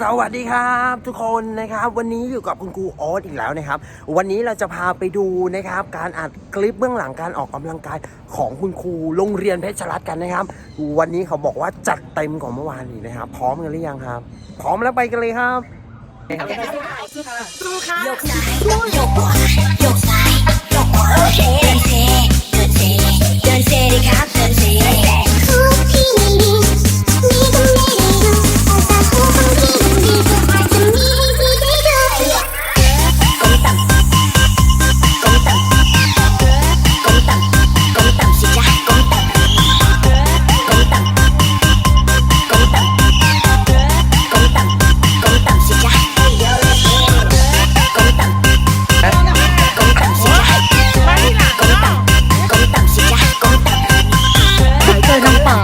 สวัสดีครับ ทุกคนนะครับ วันนี้อยู่กับคุณครูโอ๊ตอีกแล้วนะครับ วันนี้เราจะพาไปดูนะครับ การอัดคลิปเบื้องหลังการออกกำลังกายของคุณครูโรงเรียนเพชรรัตน์กันนะครับ วันนี้เขาบอกว่าจัดเต็มกว่าเมื่อวานอีกนะครับ พร้อมกันหรือยังครับ พร้อมแล้วไปกันเลยครับยกซ้ายยกขวายกซ้ายยา